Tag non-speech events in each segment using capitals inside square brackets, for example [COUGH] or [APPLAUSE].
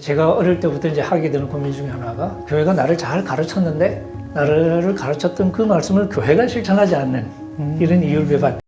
제가 어릴 때부터 이제 하게 되는 고민 중에 하나가 교회가 나를 잘 가르쳤는데 나를 가르쳤던 그 말씀을 교회가 실천하지 않는 이런 이유를 배반.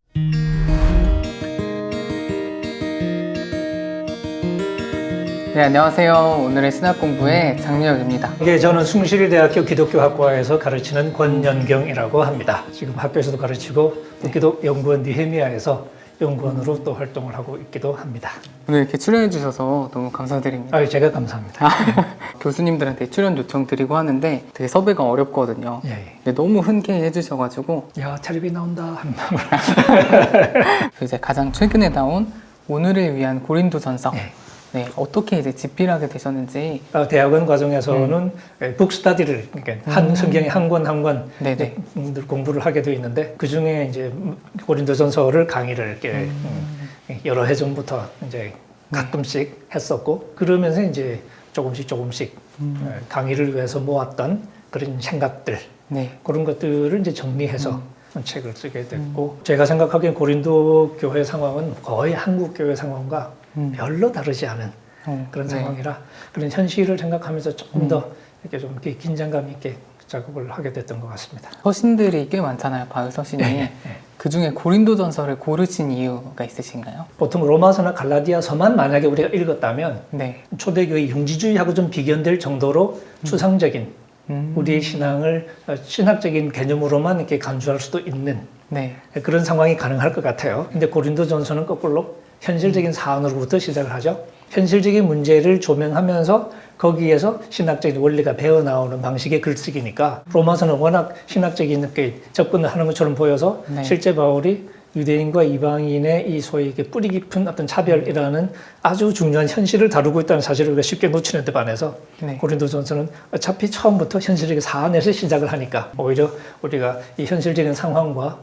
네, 안녕하세요. 오늘의 신학 공부의 장미혁입니다. 이게 저는 숭실대학교 기독교학과에서 가르치는 권연경이라고 합니다. 지금 학교에서도 가르치고 또 기독연구원 니헤미야에서 연구원으로 또 활동을 하고 있기도 합니다. 오늘 이렇게 출연해 주셔서 너무 감사드립니다. 아유, 제가 감사합니다. [LAUGHS] 교수님들한테 출연 요청 드리고 하는데 되게 섭외가 어렵거든요. 예, 예. 근데 너무 흔쾌히 해주셔가지고 야, 텔레비 나온다 [LAUGHS] 마음으로. 그래서 이제 가장 최근에 나온 오늘을 위한 고린도전서 예. 네, 어떻게 이제 집필하게 되셨는지. 어, 대학원 과정에서는 북스타디를 그러니까 한 성경의 한 권 한권 네네. 공부를 하게 되어 있는데 그 중에 이제 고린도전서를 강의를 이렇게 음, 여러 해 전부터 이제 가끔씩 했었고 그러면서 이제 조금씩 조금씩 어, 강의를 위해서 모았던 그런 생각들 네, 그런 것들을 이제 정리해서 책을 쓰게 됐고 제가 생각하기엔 고린도 교회 상황은 거의 한국 교회 상황과 음. 별로 다르지 않은 어, 그런 네. 상황이라 그런 현실을 생각하면서 조금 더 이렇게 좀 이렇게 긴장감 있게 작업을 하게 됐던 것 같습니다. 서신들이 꽤 많잖아요, 바울 서신이. 네, 네. 그 중에 고린도 전서를 고르신 이유가 있으신가요? 보통 로마서나 갈라디아서만 만약에 우리가 읽었다면 네. 초대교회 영지주의하고 좀 비견될 정도로 추상적인 음, 우리의 신앙을 어, 신학적인 개념으로만 이렇게 간주할 수도 있는 네. 그런 상황이 가능할 것 같아요. 근데 고린도전서는 거꾸로 현실적인 사안으로부터 시작을 하죠. 현실적인 문제를 조명하면서 거기에서 신학적인 원리가 배어 나오는 방식의 글쓰기니까 로마서는 워낙 신학적인 접근을 하는 것처럼 보여서 네. 실제 바울이 유대인과 이방인의 이 소위 뿌리 깊은 어떤 차별이라는 아주 중요한 현실을 다루고 있다는 사실을 우리가 쉽게 놓치는 데 반해서 네. 고린도전서는 어차피 처음부터 현실적인 사안에서 시작을 하니까 오히려 우리가 이 현실적인 상황과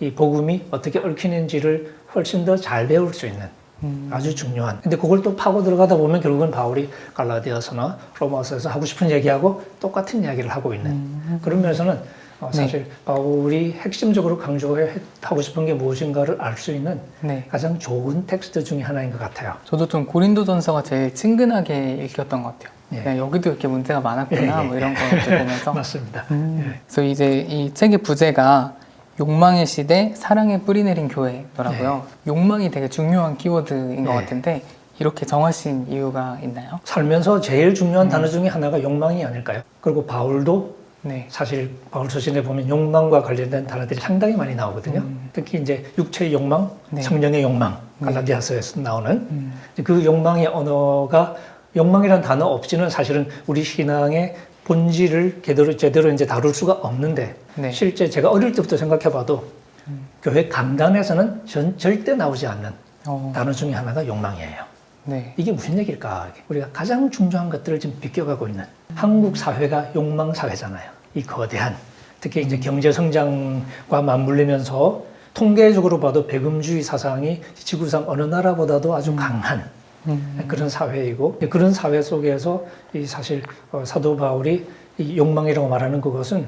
이 복음이 어떻게 얽히는지를 훨씬 더 잘 배울 수 있는 음. 아주 중요한. 근데 그걸 또 파고 들어가다 보면 결국은 바울이 갈라디아서나 로마서에서 하고 싶은 얘기하고 똑같은 이야기를 하고 있는 음. 그런 면에서는 어, 네. 사실 바울이 핵심적으로 강조하고 싶은 게 무엇인가를 알 수 있는 네. 가장 좋은 텍스트 중에 하나인 것 같아요. 저도 좀 고린도전서가 제일 친근하게 읽혔던 것 같아요. 예. 여기도 이렇게 문제가 많았구나 예, 예, 뭐 이런 거 이렇게 [LAUGHS] 보면서 맞습니다. 음. 예. 그래서 이제 이 책의 부제가 욕망의 시대 사랑의 뿌리 내린 교회더라고요. 욕망이 되게 중요한 키워드인 것 네. 같은데 이렇게 정하신 이유가 있나요? 살면서 제일 중요한 음. 단어 중에 하나가 욕망이 아닐까요? 그리고 바울도 네. 사실 바울 서신에 보면 욕망과 관련된 단어들이 상당히 많이 나오거든요. 음. 특히 이제 육체의 욕망, 네. 성령의 욕망, 갈라디아서에서 나오는 음. 그 욕망의 언어가 욕망이라는 단어 없이는 사실은 우리 신앙의 본질을 제대로 제대로 이제 다룰 수가 없는데 네. 실제 제가 어릴 때부터 생각해봐도 음. 교회 강단에서는 전, 절대 나오지 않는 어, 단어 중에 하나가 욕망이에요. 네. 이게 무슨 얘기일까? 우리가 가장 중요한 것들을 지금 비껴가고 있는 한국 사회가 욕망 사회잖아요. 이 거대한 특히 이제 경제 성장과 맞물리면서 통계적으로 봐도 배금주의 사상이 지구상 어느 나라보다도 아주 강한 음. 그런 사회이고 그런 사회 속에서 이 사실 어, 사도 바울이 이 욕망이라고 말하는 그것은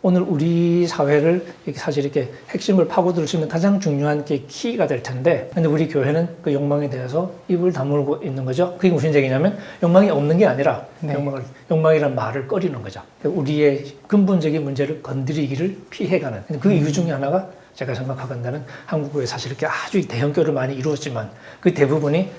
오늘 우리 사회를 이렇게 사실 이렇게 핵심을 파고들 수 있는 가장 중요한 게 키가 될 텐데 근데 우리 교회는 그 욕망에 대해서 입을 다물고 있는 거죠. 그게 무슨 얘기냐면 욕망이 없는 게 아니라 네. 욕망을 욕망이라는 말을 꺼리는 거죠. 우리의 근본적인 문제를 건드리기를 피해가는 그 이유 중에 하나가 제가 생각하건다는 한국에 사실 이렇게 아주 대형교를 많이 이루었지만 그 대부분이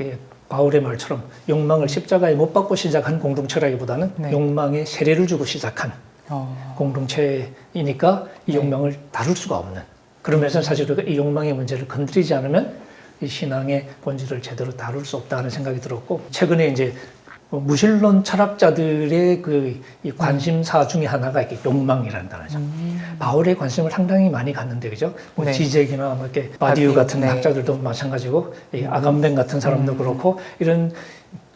예, 바울의 말처럼 욕망을 십자가에 못 박고 시작한 공동체라기보다는 네. 욕망에 세례를 주고 시작한 어, 공동체이니까 이 네. 욕망을 다룰 수가 없는 그러면서 사실 우리가 이 욕망의 문제를 건드리지 않으면 이 신앙의 본질을 제대로 다룰 수 없다는 생각이 들었고 최근에 이제 뭐 무신론 철학자들의 그이 관심사 중에 하나가 이렇게 욕망이라는 단어죠. 바울의 관심을 상당히 많이 갖는데 그죠? 뭐 네. 지젝이나 뭐 이렇게 바디우 같은 네. 학자들도 마찬가지고 이 아감벤 같은 사람도 그렇고 이런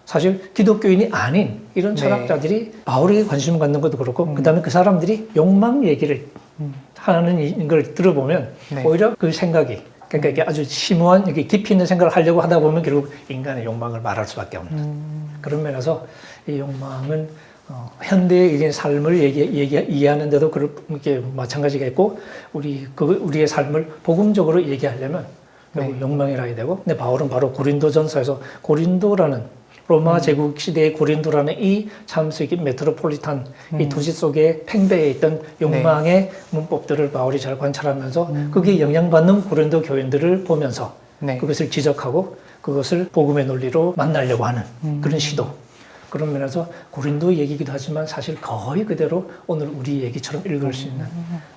사실 기독교인이 아닌 이런 네. 철학자들이 바울에게 관심을 갖는 것도 그렇고 그다음에 그 사람들이 욕망 얘기를 음. 하는 이- 걸 들어보면 네. 오히려 그 생각이 그러니까 이게 아주 심오한 이렇게 깊이 있는 생각을 하려고 하다 보면 결국 인간의 욕망을 말할 수밖에 없는 음. 그런 면에서 이 욕망은 어, 현대의 삶을 얘기, 얘기, 이해하는데도 그렇게 마찬가지겠고 우리 그 우리의 삶을 복음적으로 얘기하려면 결국 네. 욕망이라 해야 되고 근데 바울은 바로 고린도전서에서 고린도라는 로마 제국 시대의 고린도라는 이 참수기 메트로폴리탄 이 도시 속에 팽배해 있던 욕망의 문법들을 바울이 잘 관찰하면서 거기에 영향받는 고린도 교인들을 보면서 네. 그것을 지적하고 그것을 복음의 논리로 만나려고 하는 그런 시도. 그런 면에서 고린도 얘기이기도 하지만 사실 거의 그대로 오늘 우리 얘기처럼 읽을 수 있는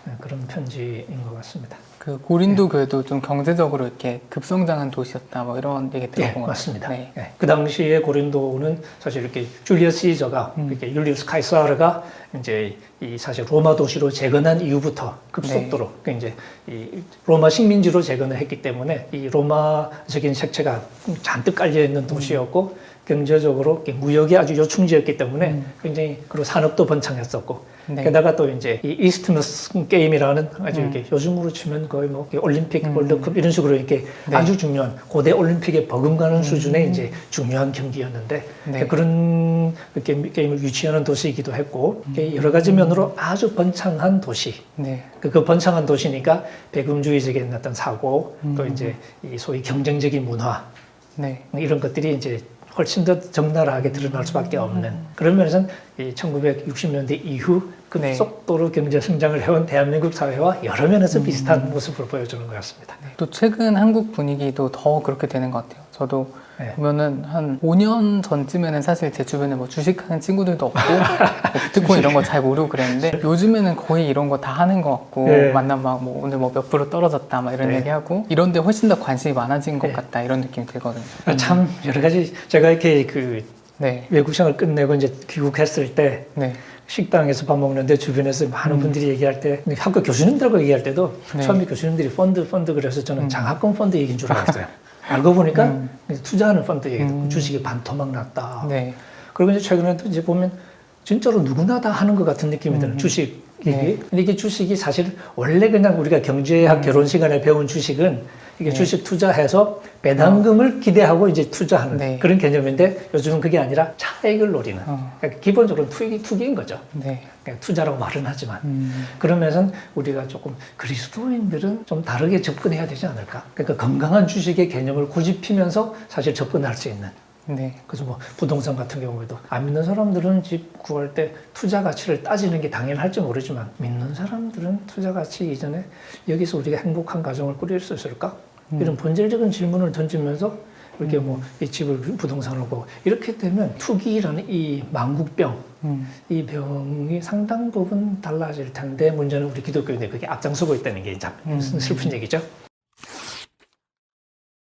네, 그런 편지인 것 같습니다. 그 고린도 교회도 좀 경제적으로 이렇게 급성장한 도시였다 뭐 이런 얘기 예, 들어본 것 맞습니다. 같아요. 네. 예, 그 당시에 고린도는 사실 이렇게 줄리어스 시저가 음. 이렇게 율리우스 카이사르가 이제 이 사실 로마 도시로 재건한 이후부터 급속도로 네. 그 이제 이 로마 식민지로 재건을 했기 때문에 이 로마적인 색채가 잔뜩 깔려 있는 도시였고 경제적으로 무역이 아주 요충지였기 때문에 굉장히 그리고 산업도 번창했었고 음. 네. 게다가 또 이제 이 이스트머스 게임이라는 아주 음. 이렇게 요즘으로 치면 거의 뭐 올림픽, 월드컵 이런 식으로 이렇게 네. 아주 중요한 고대 올림픽에 버금가는 수준의 이제 중요한 경기였는데 네. 그런 게임, 게임을 유치하는 도시이기도 했고 이렇게 여러 가지 면으로 아주 번창한 도시. 네. 그, 그 번창한 도시니까 배금주의적인 어떤 사고 또 이제 이 소위 경쟁적인 문화 네. 이런 것들이 이제 훨씬 더 적나라하게 드러날 수밖에 없는 그런 면에서는 이 1960년대 이후 네. 급속도로 경제 성장을 해온 대한민국 사회와 여러 면에서 비슷한 모습을 보여주는 것 같습니다. 또 최근 한국 분위기도 더 그렇게 되는 것 같아요. 저도 네. 보면은 한 5년 전쯤에는 사실 제 주변에 뭐 주식하는 친구들도 없고 뭐 비트코인 이런 거 잘 모르고 그랬는데 [LAUGHS] 요즘에는 거의 이런 거 다 하는 것 같고 네. 만나면 막 뭐 오늘 뭐 몇 프로 떨어졌다 막 이런 네. 얘기하고 이런데 훨씬 더 관심이 많아진 것 네. 같다 이런 느낌이 들거든요. 아, 참 여러 가지 제가 이렇게 그 네. 외국 생활 끝내고 이제 귀국했을 때 네. 식당에서 밥 먹는데 주변에서 많은 분들이 얘기할 때 학교 교수님들하고 얘기할 때도 네. 처음에 교수님들이 펀드 펀드 그래서 저는 장학금 펀드 얘기인 줄 [LAUGHS] 알았어요. 알고 보니까 투자하는 펀드 얘기, 음. 주식이 반토막 났다. 네. 그리고 이제 최근에도 이제 보면 진짜로 누구나 다 하는 것 같은 느낌이 드는 주식 네. 근데 이게 주식이 사실 원래 그냥 우리가 경제학 결혼 시간에 배운 주식은 이게 네. 주식 투자해서 배당금을 기대하고 이제 투자하는 네. 그런 개념인데 요즘은 그게 아니라 차익을 노리는 어. 그러니까 기본적으로 투기, 투기인 거죠. 네. 그냥 투자라고 말은 하지만 음. 그러면서 우리가 조금 그리스도인들은 좀 다르게 접근해야 되지 않을까? 그러니까 건강한 주식의 개념을 고집피면서 사실 접근할 수 있는 네. 그래서 뭐 부동산 같은 경우에도 안 믿는 사람들은 집 구할 때 투자 가치를 따지는 게 당연할지 모르지만 믿는 사람들은 투자 가치 이전에 여기서 우리가 행복한 가정을 꾸릴 수 있을까? 이런 본질적인 질문을 던지면서 이렇게 뭐이 집을 부동산으로 보고 이렇게 되면 투기라는 이 망국병 음. 이 병이 상당 부분 달라질 텐데 문제는 우리 기독교인들 그게 앞장서고 있다는 게참 음. 슬픈 얘기죠.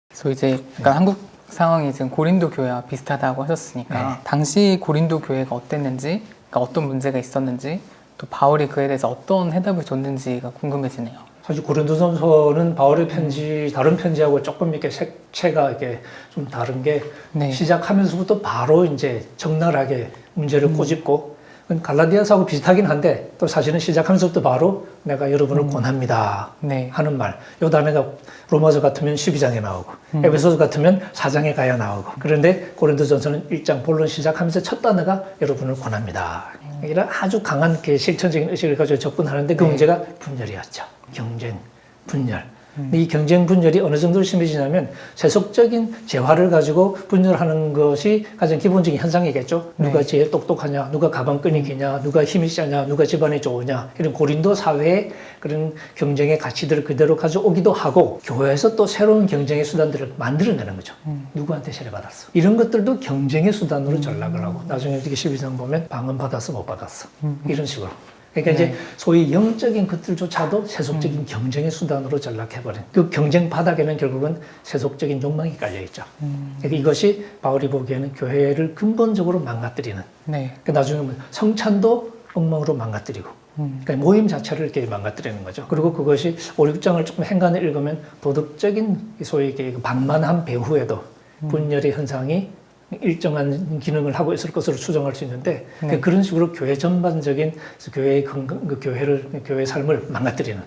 그래서 이제 그러니까 한국 상황이 지금 고린도 교회와 비슷하다고 하셨으니까 당시 고린도 교회가 어땠는지, 그러니까 어떤 문제가 있었는지, 또 바울이 그에 대해서 어떤 해답을 줬는지가 궁금해지네요. 사실 고린도전서는 바울의 편지 다른 편지하고 조금 이렇게 색채가 이렇게 좀 다른 게 네. 시작하면서부터 바로 이제 적나라하게 문제를 꼬집고 갈라디아서하고 비슷하긴 한데 또 사실은 시작하면서부터 바로 내가 여러분을 권합니다 네. 하는 말. 요 단어가 로마서 같으면 12장에 나오고 에베소서 같으면 4장에 가야 나오고 그런데 고린도전서는 1장 본론 시작하면서 첫 단어가 여러분을 권합니다. 이런 아주 강한 그 실천적인 의식을 가지고 접근하는데 그 네. 문제가 분열이었죠. 경쟁, 분열. 이 경쟁 분열이 어느 정도로 심해지냐면 세속적인 재화를 가지고 분열하는 것이 가장 기본적인 현상이겠죠. 누가 네. 제일 똑똑하냐, 누가 가방 끈이 기냐, 누가 힘이 세냐, 누가 집안이 좋으냐 이런 고린도 사회의 그런 경쟁의 가치들을 그대로 가져오기도 하고 교회에서 또 새로운 경쟁의 수단들을 만들어내는 거죠. 누구한테 세례받았어. 이런 것들도 경쟁의 수단으로 전락을 하고 나중에 이렇게 12장 보면 방은 받았어 못 받았어 이런 식으로. 그러니까 이제 소위 영적인 것들조차도 세속적인 경쟁의 수단으로 전락해버린 그 경쟁 바닥에는 결국은 세속적인 욕망이 깔려 있죠. 그러니까 이것이 바울이 보기에는 교회를 근본적으로 망가뜨리는. 네. 그 나중에 보면 성찬도 엉망으로 망가뜨리고. 음. 그러니까 모임 자체를 이렇게 망가뜨리는 거죠. 그리고 그것이 5, 6장을 조금 행간을 읽으면 도덕적인 소위 이렇게 방만한 배후에도 분열의 현상이 일정한 기능을 하고 있을 것으로 추정할 수 있는데 네. 그런 식으로 교회 전반적인 교회의 건강, 그 교회를 교회의 삶을 망가뜨리는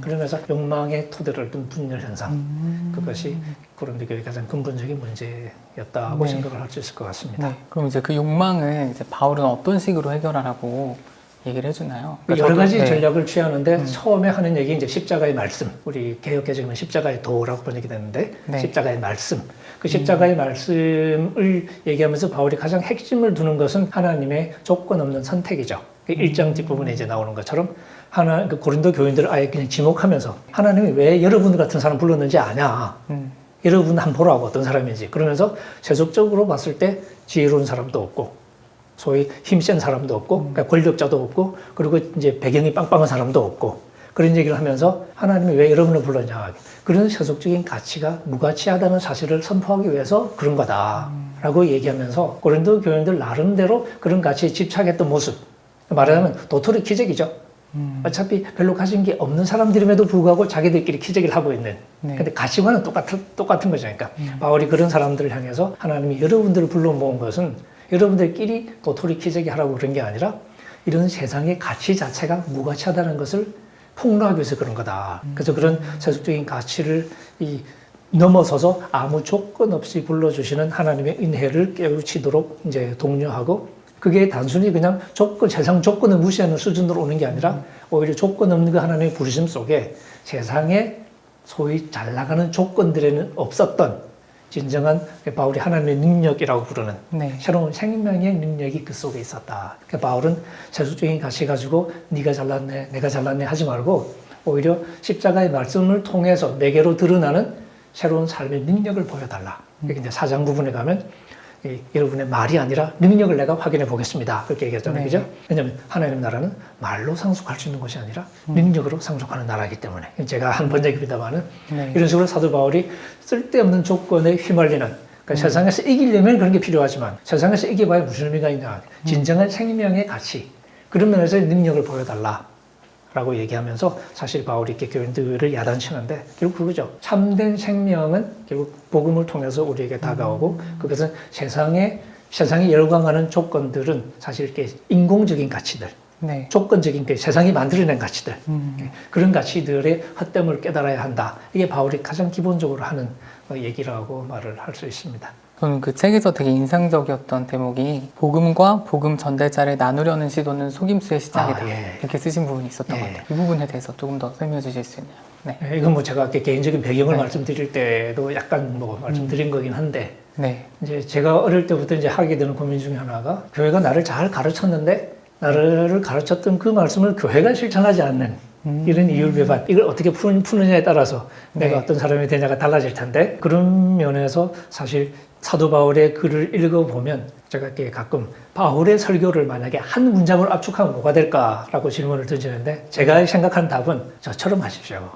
그러면서 욕망의 토대를 둔 분열 현상 그것이 그런데 교회 가장 근본적인 문제였다고 네. 생각을 할 수 있을 것 같습니다. 네. 그럼 이제 그 욕망을 이제 바울은 어떤 식으로 해결하라고 얘기를 해주나요? 그 그러니까 여러 가지 네. 전략을 취하는데 처음에 하는 얘기 이제 십자가의 말씀 우리 개혁개정은 십자가의 도라고 번역이 되는데 네. 십자가의 말씀 그 십자가의 말씀을 얘기하면서 바울이 가장 핵심을 두는 것은 하나님의 조건 없는 선택이죠. 그 1장 뒷부분에 이제 나오는 것처럼 하나 그 고린도 교인들을 아예 그냥 지목하면서 하나님이 왜 여러분 같은 사람 불렀는지 아냐. 음, 여러분 한번 보라고 어떤 사람인지 그러면서 세속적으로 봤을 때 지혜로운 사람도 없고 소위 힘센 사람도 없고 그러니까 권력자도 없고 그리고 이제 배경이 빵빵한 사람도 없고 그런 얘기를 하면서 하나님이 왜 여러분을 불렀냐 그런 세속적인 가치가 무가치하다는 사실을 선포하기 위해서 그런 거다라고 얘기하면서 고린도 교인들 나름대로 그런 가치에 집착했던 모습. 말하자면 도토리 키재기죠. 음, 어차피 별로 가진 게 없는 사람들임에도 불구하고 자기들끼리 키재기를 하고 있는. 네. 근데 가치관은 똑같은, 똑같은 거죠. 그러니까 바울이 그런 사람들을 향해서 하나님이 여러분들을 불러 모은 것은 여러분들끼리 도토리 키재기 하라고 그런 게 아니라 이런 세상의 가치 자체가 무가치하다는 것을 폭로하기 위해서 그런 거다. 그래서 그런 세속적인 가치를 이 넘어서서 아무 조건 없이 불러주시는 하나님의 은혜를 깨우치도록 이제 독려하고 그게 단순히 그냥 조건, 세상 조건을 무시하는 수준으로 오는 게 아니라 오히려 조건 없는 그 하나님의 부르심 속에 세상에 소위 잘 나가는 조건들에는 없었던 진정한 바울이 하나님의 능력이라고 부르는 네. 새로운 생명의 능력이 그 속에 있었다. 그러니까 바울은 세속적인 가치 가지고 네가 잘났네, 내가 잘났네 하지 말고 오히려 십자가의 말씀을 통해서 내게로 드러나는 새로운 삶의 능력을 보여달라. 여기 이제 사장 부분에 가면 이, 여러분의 말이 아니라 능력을 내가 확인해 보겠습니다. 그렇게 얘기했잖아요. 네. 그죠? 왜냐하면 하나님 나라는 말로 상속할 수 있는 것이 아니라 능력으로 상속하는 나라이기 때문에 제가 한 번역입니다만은 네. 이런 식으로 사도 바울이 쓸데없는 조건에 휘말리는 그러니까 세상에서 이기려면 그런 게 필요하지만 세상에서 이겨봐야 무슨 의미가 있냐 진정한 생명의 가치 그런 면에서의 능력을 보여달라 라고 얘기하면서 사실 바울이 이렇게 교인들을 야단치는데 결국 그거죠 참된 생명은 결국 복음을 통해서 우리에게 다가오고 그것은 세상에 세상이 열광하는 조건들은 사실 이렇게 인공적인 가치들 네. 조건적인 그 세상이 만들어낸 가치들 음, 그런 가치들의 헛됨을 깨달아야 한다. 이게 바울이 가장 기본적으로 하는 어, 얘기라고 말을 할 수 있습니다. 저는 그 책에서 되게 인상적이었던 대목이 복음과 복음 전달자를 나누려는 시도는 속임수의 시작이다. 아, 예. 이렇게 쓰신 부분이 있었던 예. 것 같아요. 이 부분에 대해서 조금 더 설명해 주실 수 있나요? 네. 예, 이건 뭐 제가 개인적인 배경을 네. 말씀드릴 때도 약간 뭐 말씀드린 거긴 한데 네. 이제 제가 어릴 때부터 이제 하게 되는 고민 중에 하나가 교회가 나를 잘 가르쳤는데 나를 가르쳤던 그 말씀을 교회가 실천하지 않는 음. 이런 이율 배반 이걸 어떻게 푸는, 푸느냐에 따라서 내가 네. 어떤 사람이 되냐가 달라질 텐데 그런 면에서 사실 사도 바울의 글을 읽어보면 제가 이렇게 가끔 바울의 설교를 만약에 한 문장을 압축하면 뭐가 될까라고 질문을 던지는데 제가 생각한 답은 저처럼 하십시오.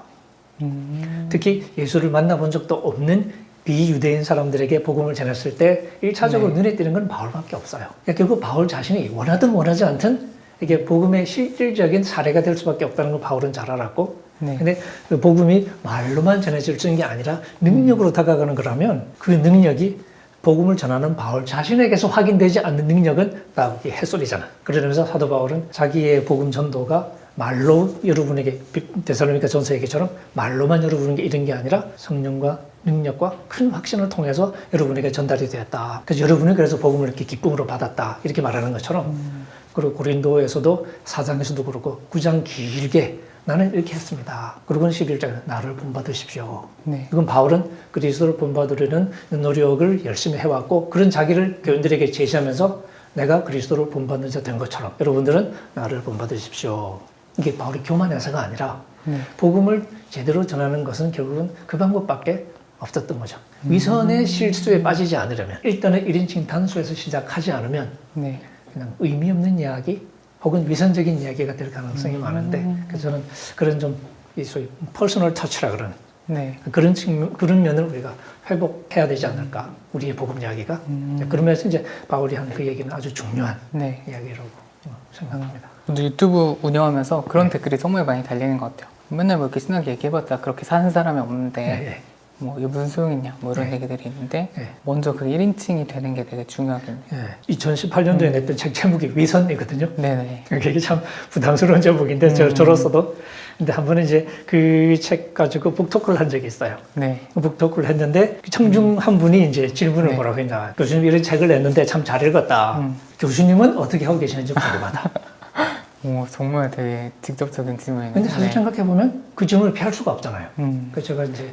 음, 특히 예수를 만나본 적도 없는 비유대인 사람들에게 복음을 전했을 때 1차적으로 네. 눈에 띄는 건 바울밖에 없어요. 그러니까 결국 바울 자신이 원하든 원하지 않든 이게 복음의 실질적인 사례가 될 수밖에 없다는 걸 바울은 잘 알았고 네. 근데 그 복음이 말로만 전해질 수 있는 게 아니라 능력으로 다가가는 거라면 그 능력이 복음을 전하는 바울 자신에게서 확인되지 않는 능력은 다 이게 햇소리잖아. 그러면서 사도 바울은 자기의 복음 전도가 말로 여러분에게 데살로니가 전서 얘기처럼 말로만 여러분에게 이런 게 아니라 성령과 능력과 큰 확신을 통해서 여러분에게 전달이 되었다. 그래서 여러분이 그래서 복음을 이렇게 기쁨으로 받았다. 이렇게 말하는 것처럼 그리고 고린도에서도 사장에서도 그렇고 구장 길게 나는 이렇게 했습니다. 그리고 11장 나를 본받으십시오. 네. 이건 바울은 그리스도를 본받으려는 노력을 열심히 해왔고 그런 자기를 교인들에게 제시하면서 내가 그리스도를 본받는 자 된 것처럼 여러분들은 나를 본받으십시오. 이게 바울이 교만해서가 아니라 네. 복음을 제대로 전하는 것은 결국은 그 방법밖에 없었던 거죠. 위선의 실수에 빠지지 않으려면 일단은 1인칭 단수에서 시작하지 않으면 네. 그냥 의미 없는 이야기 혹은 위선적인 이야기가 될 가능성이 음. 많은데 그래서 저는 그런 좀이 소위 퍼스널 터치라 그러는 네. 그런 측면, 그런 면을 우리가 회복해야 되지 않을까 우리의 복음 이야기가 음. 그러면서 이제 바울이 한 그 얘기는 아주 중요한 네. 이야기라고 어, 생각합니다. 저도 유튜브 운영하면서 그런 네. 댓글이 정말 많이 달리는 것 같아요. 맨날 뭐 이렇게 신나게 얘기해봤자 그렇게 사는 사람이 없는데 네, 뭐 이게 무슨 소용이냐 뭐 이런 네. 얘기들이 있는데 네. 먼저 그 1인칭이 되는 게 되게 중요하겠네요. 예. 2018년도에 냈던 책 제목이 위선이거든요. 네네. 그게 참 부담스러운 제목인데 저, 저로서도 근데 한 번은 이제 그 책 가지고 북토크를 한 적이 있어요. 네. 북토크를 했는데 그 청중 한 분이 이제 질문을 네. 뭐라고 했냐. 교수님 이런 책을 냈는데 참 잘 읽었다. 음. 교수님은 어떻게 하고 계시는지 궁금하다. [LAUGHS] 오, 정말 되게 직접적인 질문이네요. 근데 사실 네. 생각해 보면 그 질문을 피할 수가 없잖아요. 음, 그 제가 이제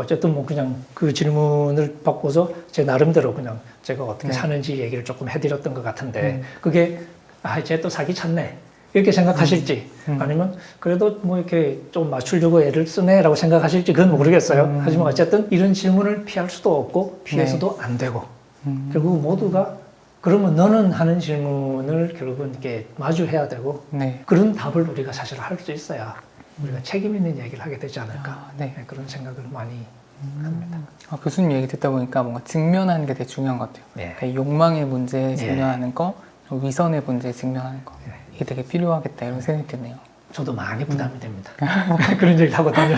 어쨌든 뭐 그냥 그 질문을 받고서 제 나름대로 그냥 제가 어떻게 네. 사는지 얘기를 조금 해드렸던 것 같은데 음. 그게 아 이제 또 사기 찼네 이렇게 생각하실지 음. 아니면 그래도 뭐 이렇게 좀 맞추려고 애를 쓰네라고 생각하실지 그건 모르겠어요. 음. 하지만 어쨌든 이런 질문을 피할 수도 없고 피해서도 안 되고 음, 결국 모두가 그러면 너는 하는 질문을 결국은 이렇게 마주해야 되고 네. 그런 답을 우리가 사실 할 수 있어야 우리가 책임 있는 얘기를 하게 되지 않을까 아, 네. 네, 그런 생각을 많이 합니다. 아, 교수님 얘기 듣다 보니까 뭔가 직면하는 게 되게 중요한 것 같아요. 네. 그러니까 욕망의 문제에 직면하는 거, 그리고 위선의 문제에 직면하는 거. 네. 이게 되게 필요하겠다 이런 생각이 드네요. 저도 많이 부담이 됩니다. [LAUGHS] 그런 얘기 하고 다녀.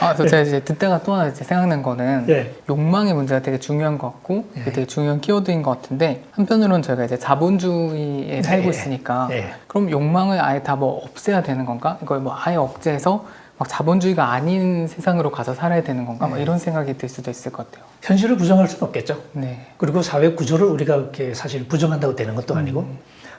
아, 저 제가 이제 듣다가 또 하나 이제 생각난 거는 네. 욕망의 문제가 되게 중요한 것 같고 이게 네. 되게 중요한 키워드인 것 같은데 한편으로는 저희가 이제 자본주의에 살고 네. 있으니까 네. 그럼 욕망을 아예 다 뭐 없애야 되는 건가? 이걸 뭐 아예 억제해서 막 자본주의가 아닌 세상으로 가서 살아야 되는 건가? 뭐 네. 이런 생각이 들 수도 있을 것 같아요. 현실을 부정할 수는 없겠죠. 네. 그리고 사회 구조를 우리가 이렇게 사실 부정한다고 되는 것도 아니고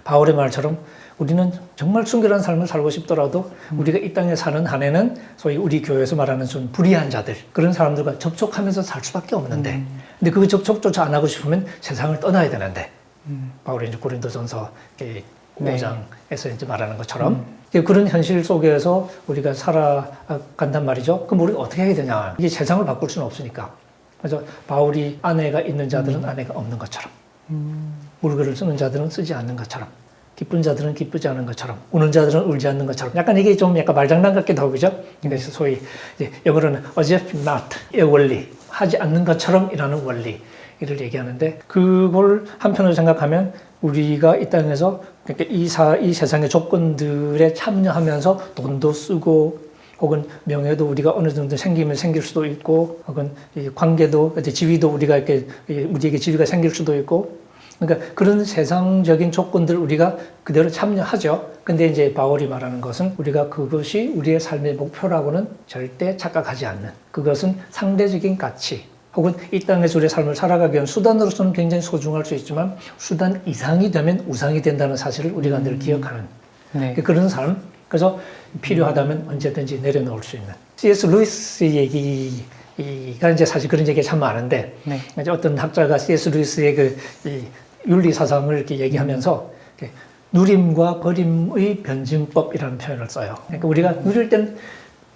바울의 말처럼 우리는 정말 순결한 삶을 살고 싶더라도 우리가 이 땅에 사는 한해는 소위 우리 교회에서 말하는 좀 불의한 자들 그런 사람들과 접촉하면서 살 수밖에 없는데 근데 그 접촉조차 안 하고 싶으면 세상을 떠나야 되는데 음. 바울이 이제 고린도전서 이 네. 5장에서 이제 말하는 것처럼 그런 현실 속에서 우리가 살아간단 말이죠. 그럼 우리가 어떻게 해야 되냐? 이게 세상을 바꿀 수는 없으니까. 그래서 바울이 아내가 있는 자들은 아내가 없는 것처럼, 음. 물건을 쓰는 자들은 쓰지 않는 것처럼, 기쁜 자들은 기쁘지 않은 것처럼, 우는 자들은 울지 않는 것처럼. 약간 이게 좀 약간 말장난 같기도 하고 그죠? 그래서 소위 이제 영어로는 as if not 의 원리, 하지 않는 것처럼이라는 원리. 이를 얘기하는데 그걸 한편으로 생각하면 우리가 이 땅에서 그러니까 이, 사, 이 세상의 조건들에 참여하면서 돈도 쓰고 혹은 명예도 우리가 어느 정도 생기면 생길 수도 있고 혹은 이 관계도 이제 지위도 우리가 이렇게 이 우리에게 지위가 생길 수도 있고 그러니까 그런 세상적인 조건들 우리가 그대로 참여하죠. 근데 이제 바울이 말하는 것은 우리가 그것이 우리의 삶의 목표라고는 절대 착각하지 않는 그것은 상대적인 가치 혹은 이 땅에서 우리의 삶을 살아가기 위한 수단으로서는 굉장히 소중할 수 있지만 수단 이상이 되면 우상이 된다는 사실을 우리가 늘 기억하는 네. 그런 삶. 그래서 필요하다면 언제든지 내려놓을 수 있는. C.S. 루이스의 얘기가 이제 사실 그런 얘기가 참 많은데 네. 이제 어떤 학자가 C.S. 루이스의 그이 윤리 사상을 이렇게 얘기하면서 이렇게 누림과 버림의 변증법이라는 표현을 써요. 그러니까 우리가 누릴 땐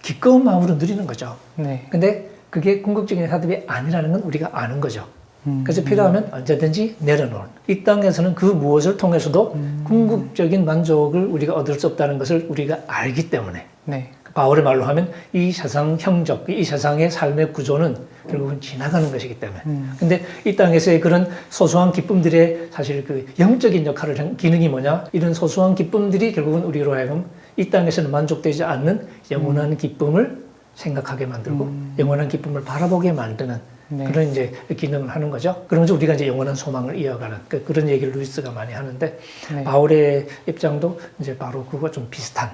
기꺼운 마음으로 누리는 거죠. 네. 근데 그게 궁극적인 사답이 아니라는 건 우리가 아는 거죠. 음. 그래서 필요하면 언제든지 내려놓은. 이 땅에서는 그 무엇을 통해서도 궁극적인 만족을 우리가 얻을 수 없다는 것을 우리가 알기 때문에 네. 바울의 말로 하면 이 세상 형적, 이 세상의 삶의 구조는 결국은 지나가는 것이기 때문에. 음. 근데 이 땅에서의 그런 소소한 기쁨들의 사실 그 영적인 역할을 한 기능이 뭐냐? 이런 소소한 기쁨들이 결국은 우리로 하여금 이 땅에서는 만족되지 않는 영원한 기쁨을 생각하게 만들고 영원한 기쁨을 바라보게 만드는 네. 그런 이제 기능을 하는 거죠. 그러면서 우리가 이제 영원한 소망을 이어가는 그- 그런 얘기를 루이스가 많이 하는데 네. 바울의 입장도 이제 바로 그거 좀 비슷한.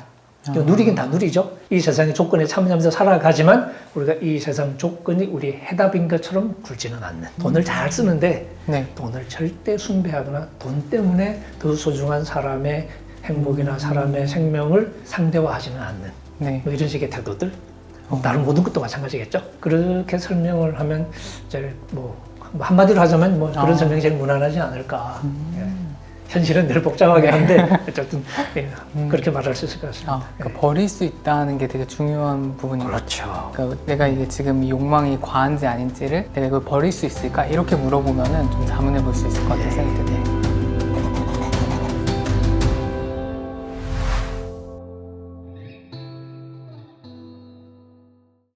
아. 누리긴 다 누리죠. 이 세상의 조건에 참여하면서 살아가지만 우리가 이 세상 조건이 우리 해답인 것처럼 굴지는 않는. 돈을 잘 쓰는데 네. 돈을 절대 숭배하거나 돈 때문에 더 소중한 사람의 행복이나 사람의 생명을 상대화하지는 않는 네. 뭐 이런 식의 태도들. 어. 다른 모든 것도 마찬가지겠죠. 그렇게 설명을 하면 제일 뭐 한마디로 하자면 뭐 그런 아. 음. 설명이 제일 무난하지 않을까. 예. 현실은 늘 복잡하게 한데 어쨌든 예, 그렇게 말할 수 있을 것 같습니다. 음. 아, 그러니까 버릴 수 있다는 게 되게 중요한 같아요. 그렇죠. 그러니까 내가 이게 지금 이 욕망이 과한지 아닌지를 내가 이걸 버릴 수 있을까 이렇게 물어보면은 좀 자문해 볼 수 있을 것 같아요 생각이 드네요.